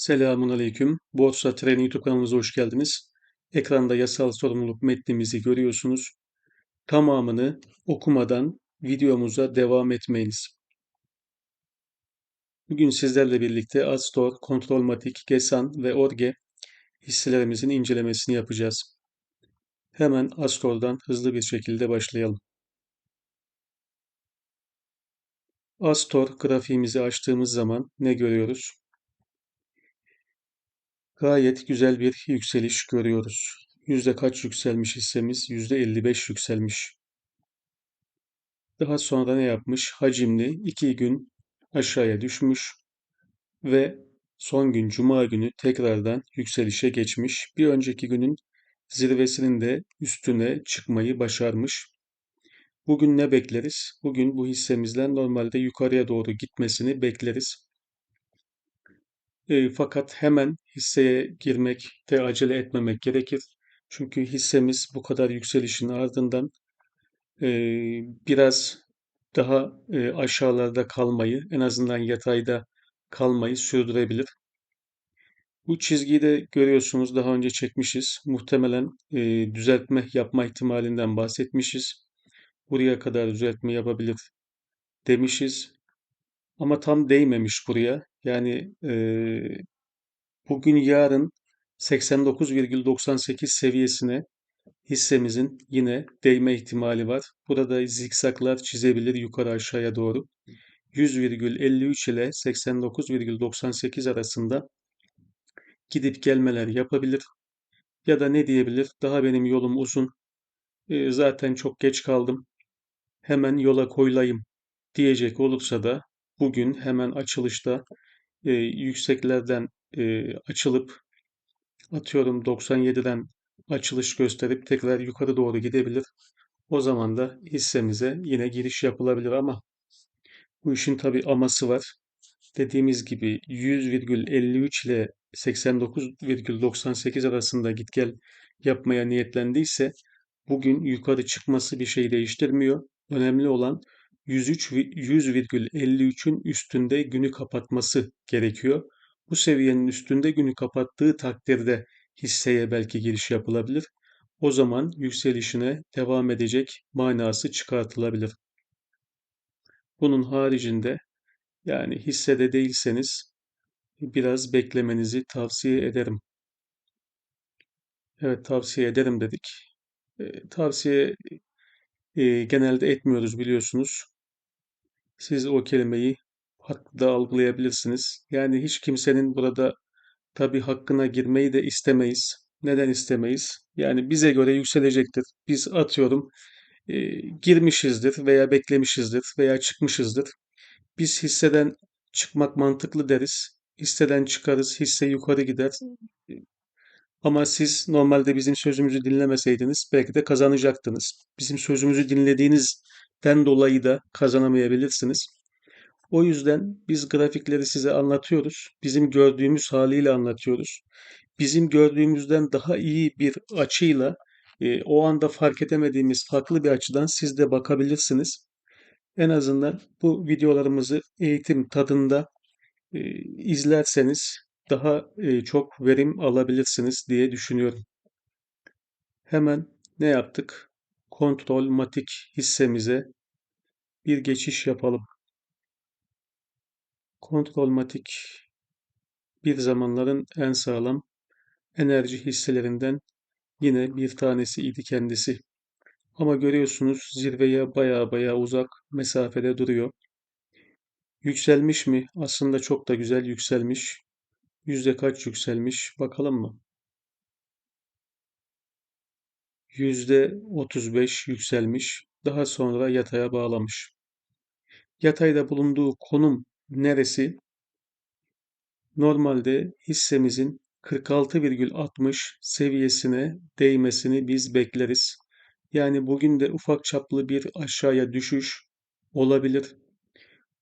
Selamun Aleyküm. Borsa Trend YouTube kanalımıza hoş geldiniz. Ekranda yasal sorumluluk metnimizi görüyorsunuz. Tamamını okumadan videomuza devam etmeyiniz. Bugün sizlerle birlikte Astor, Kontrolmatik, Gesan ve Orge hisselerimizin incelemesini yapacağız. Hemen Astor'dan hızlı bir şekilde başlayalım. Astor grafiğimizi açtığımız zaman ne görüyoruz? Gayet güzel bir yükseliş görüyoruz. Yüzde kaç yükselmiş hissemiz? Yüzde 55 yükselmiş. Daha sonra ne yapmış? Hacimli iki gün aşağıya düşmüş ve son gün Cuma günü tekrardan yükselişe geçmiş. Bir önceki günün zirvesinin de üstüne çıkmayı başarmış. Bugün ne bekleriz? Bugün bu hissemizden normalde yukarıya doğru gitmesini bekleriz. E, fakat hemen hisseye girmekte acele etmemek gerekir. Çünkü hissemiz bu kadar yükselişin ardından e, biraz daha e, aşağılarda kalmayı, en azından yatayda kalmayı sürdürebilir. Bu çizgiyi de görüyorsunuz daha önce çekmişiz. Muhtemelen e, düzeltme yapma ihtimalinden bahsetmişiz. Buraya kadar düzeltme yapabilir demişiz. Ama tam değmemiş buraya. Yani e, bugün yarın 89,98 seviyesine hissemizin yine değme ihtimali var. Burada zikzaklar çizebilir yukarı aşağıya doğru. 100,53 ile 89,98 arasında gidip gelmeler yapabilir. Ya da ne diyebilir? Daha benim yolum uzun. Zaten çok geç kaldım. Hemen yola koyulayım diyecek olursa da bugün hemen açılışta e, yükseklerden e, açılıp atıyorum 97'den açılış gösterip tekrar yukarı doğru gidebilir. O zaman da hissemize yine giriş yapılabilir ama bu işin tabi aması var. Dediğimiz gibi 100,53 ile 89,98 arasında git gel yapmaya niyetlendiyse bugün yukarı çıkması bir şey değiştirmiyor. Önemli olan 103 100,53'ün üstünde günü kapatması gerekiyor. Bu seviyenin üstünde günü kapattığı takdirde hisseye belki giriş yapılabilir. O zaman yükselişine devam edecek manası çıkartılabilir. Bunun haricinde yani hissede değilseniz biraz beklemenizi tavsiye ederim. Evet tavsiye ederim dedik. E, tavsiye e, genelde etmiyoruz biliyorsunuz. Siz o kelimeyi farklı da algılayabilirsiniz. Yani hiç kimsenin burada tabii hakkına girmeyi de istemeyiz. Neden istemeyiz? Yani bize göre yükselecektir. Biz atıyorum e, girmişizdir veya beklemişizdir veya çıkmışızdır. Biz hisseden çıkmak mantıklı deriz. Hisseden çıkarız, hisse yukarı gider. Ama siz normalde bizim sözümüzü dinlemeseydiniz belki de kazanacaktınız. Bizim sözümüzü dinlediğinizden dolayı da kazanamayabilirsiniz. O yüzden biz grafikleri size anlatıyoruz. Bizim gördüğümüz haliyle anlatıyoruz. Bizim gördüğümüzden daha iyi bir açıyla e, o anda fark edemediğimiz farklı bir açıdan siz de bakabilirsiniz. En azından bu videolarımızı eğitim tadında e, izlerseniz daha e, çok verim alabilirsiniz diye düşünüyorum. Hemen ne yaptık? Kontrol matik hissemize bir geçiş yapalım. Kontrolmatik bir zamanların en sağlam enerji hisselerinden yine bir tanesi idi kendisi. Ama görüyorsunuz zirveye baya baya uzak mesafede duruyor. Yükselmiş mi? Aslında çok da güzel yükselmiş. Yüzde kaç yükselmiş? Bakalım mı? Yüzde 35 yükselmiş. Daha sonra yataya bağlamış. Yatayda bulunduğu konum neresi? Normalde hissemizin 46,60 seviyesine değmesini biz bekleriz. Yani bugün de ufak çaplı bir aşağıya düşüş olabilir.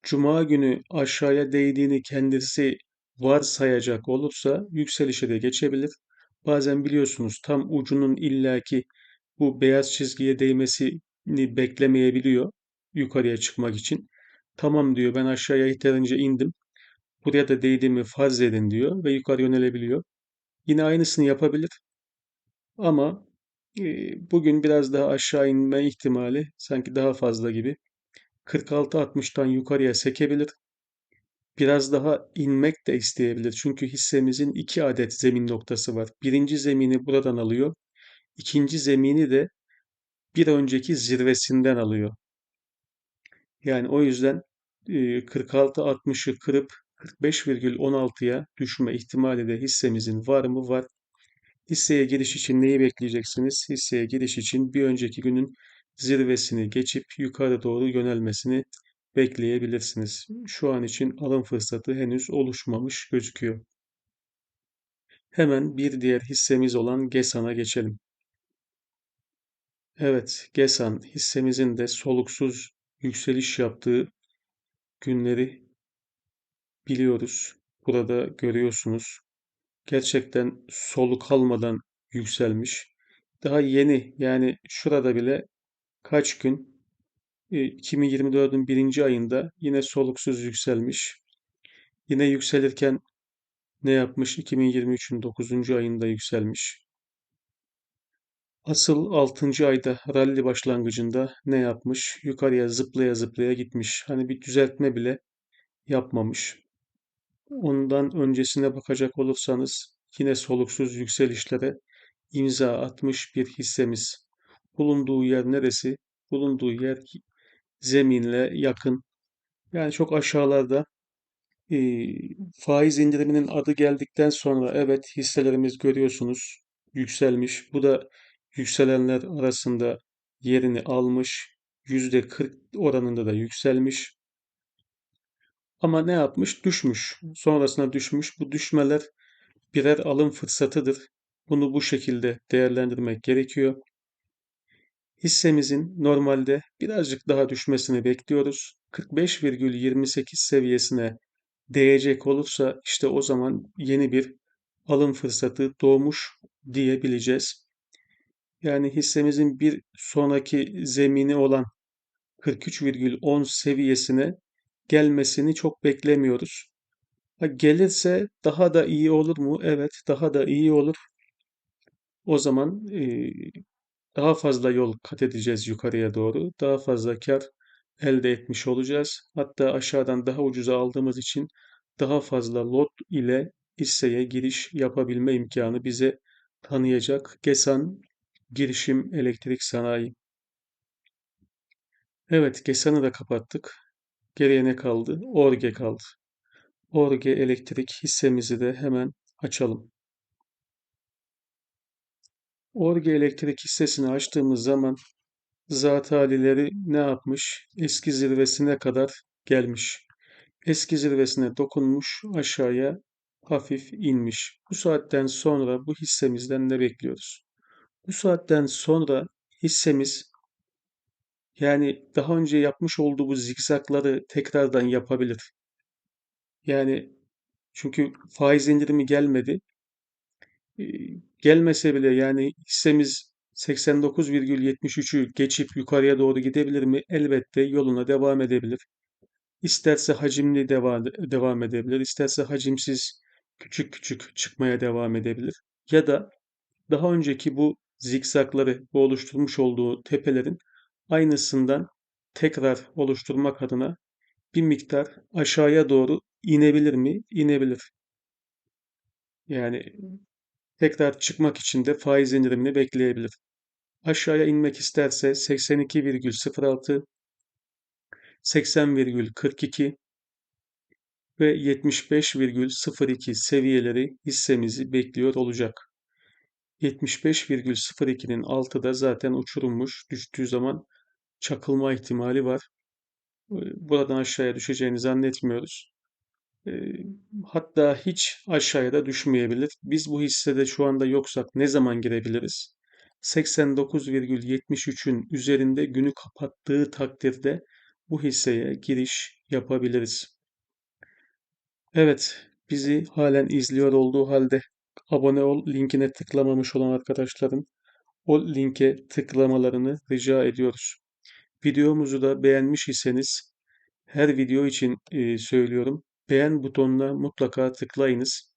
Cuma günü aşağıya değdiğini kendisi varsayacak olursa yükselişe de geçebilir. Bazen biliyorsunuz tam ucunun illaki bu beyaz çizgiye değmesini beklemeyebiliyor yukarıya çıkmak için. Tamam diyor ben aşağıya yeterince indim. Buraya da değdiğimi farz edin diyor ve yukarı yönelebiliyor. Yine aynısını yapabilir ama e, bugün biraz daha aşağı inme ihtimali sanki daha fazla gibi. 46-60'tan yukarıya sekebilir. Biraz daha inmek de isteyebilir. Çünkü hissemizin iki adet zemin noktası var. Birinci zemini buradan alıyor. İkinci zemini de bir önceki zirvesinden alıyor. Yani o yüzden e, 46-60'ı kırıp 45,16'ya düşme ihtimali de hissemizin var mı? Var. Hisseye giriş için neyi bekleyeceksiniz? Hisseye giriş için bir önceki günün zirvesini geçip yukarı doğru yönelmesini bekleyebilirsiniz. Şu an için alım fırsatı henüz oluşmamış gözüküyor. Hemen bir diğer hissemiz olan GESAN'a geçelim. Evet, GESAN hissemizin de soluksuz yükseliş yaptığı günleri biliyoruz. Burada görüyorsunuz. Gerçekten soluk almadan yükselmiş. Daha yeni yani şurada bile kaç gün 2024'ün birinci ayında yine soluksuz yükselmiş. Yine yükselirken ne yapmış? 2023'ün 9. ayında yükselmiş. Asıl 6. ayda rally başlangıcında ne yapmış? Yukarıya zıplaya zıplaya gitmiş. Hani bir düzeltme bile yapmamış. Ondan öncesine bakacak olursanız yine soluksuz yükselişlere imza atmış bir hissemiz. Bulunduğu yer neresi? Bulunduğu yer zeminle yakın. Yani çok aşağılarda e, faiz indiriminin adı geldikten sonra evet hisselerimiz görüyorsunuz yükselmiş. Bu da yükselenler arasında yerini almış. %40 oranında da yükselmiş. Ama ne yapmış? Düşmüş. Sonrasına düşmüş. Bu düşmeler birer alım fırsatıdır. Bunu bu şekilde değerlendirmek gerekiyor. Hissemizin normalde birazcık daha düşmesini bekliyoruz. 45,28 seviyesine değecek olursa işte o zaman yeni bir alım fırsatı doğmuş diyebileceğiz. Yani hissemizin bir sonraki zemini olan 43,10 seviyesine gelmesini çok beklemiyoruz. Gelirse daha da iyi olur mu? Evet, daha da iyi olur. O zaman e, daha fazla yol kat edeceğiz yukarıya doğru. Daha fazla kar elde etmiş olacağız. Hatta aşağıdan daha ucuza aldığımız için daha fazla lot ile hisseye giriş yapabilme imkanı bize tanıyacak. GESAN Girişim Elektrik Sanayi. Evet, GESAN'ı da kapattık. Geriye ne kaldı? ORGE kaldı. ORGE Elektrik hissemizi de hemen açalım. ORGE Elektrik hissesini açtığımız zaman zat halileri ne yapmış? Eski zirvesine kadar gelmiş. Eski zirvesine dokunmuş, aşağıya hafif inmiş. Bu saatten sonra bu hissemizden ne bekliyoruz? Bu saatten sonra hissemiz yani daha önce yapmış olduğu bu zikzakları tekrardan yapabilir. Yani çünkü faiz indirimi gelmedi. Ee, Gelmese bile yani hissemiz 89,73'ü geçip yukarıya doğru gidebilir mi? Elbette yoluna devam edebilir. İsterse hacimli devam, devam edebilir, isterse hacimsiz küçük küçük çıkmaya devam edebilir. Ya da daha önceki bu zikzakları, bu oluşturmuş olduğu tepelerin aynısından tekrar oluşturmak adına bir miktar aşağıya doğru inebilir mi? İnebilir. Yani tekrar çıkmak için de faiz indirimini bekleyebilir. Aşağıya inmek isterse 82,06, 80,42 ve 75,02 seviyeleri hissemizi bekliyor olacak. 75,02'nin altı da zaten uçurulmuş. Düştüğü zaman çakılma ihtimali var. Buradan aşağıya düşeceğini zannetmiyoruz. Hatta hiç aşağıya da düşmeyebilir. Biz bu hissede şu anda yoksak ne zaman girebiliriz? 89,73'ün üzerinde günü kapattığı takdirde bu hisseye giriş yapabiliriz. Evet, bizi halen izliyor olduğu halde abone ol linkine tıklamamış olan arkadaşların o linke tıklamalarını rica ediyoruz. Videomuzu da beğenmiş iseniz her video için e, söylüyorum. beğen butonuna mutlaka tıklayınız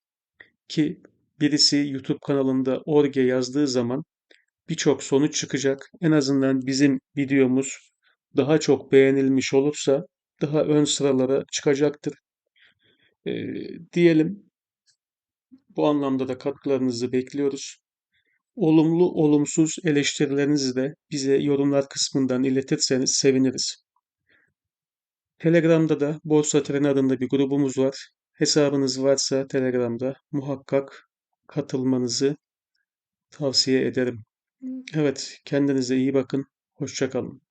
ki birisi YouTube kanalında Orge yazdığı zaman birçok sonuç çıkacak. En azından bizim videomuz daha çok beğenilmiş olursa daha ön sıralara çıkacaktır. Ee, diyelim bu anlamda da katkılarınızı bekliyoruz. Olumlu, olumsuz eleştirilerinizi de bize yorumlar kısmından iletirseniz seviniriz. Telegram'da da Borsa Treni adında bir grubumuz var. Hesabınız varsa Telegram'da muhakkak katılmanızı tavsiye ederim. Evet, kendinize iyi bakın. Hoşça kalın.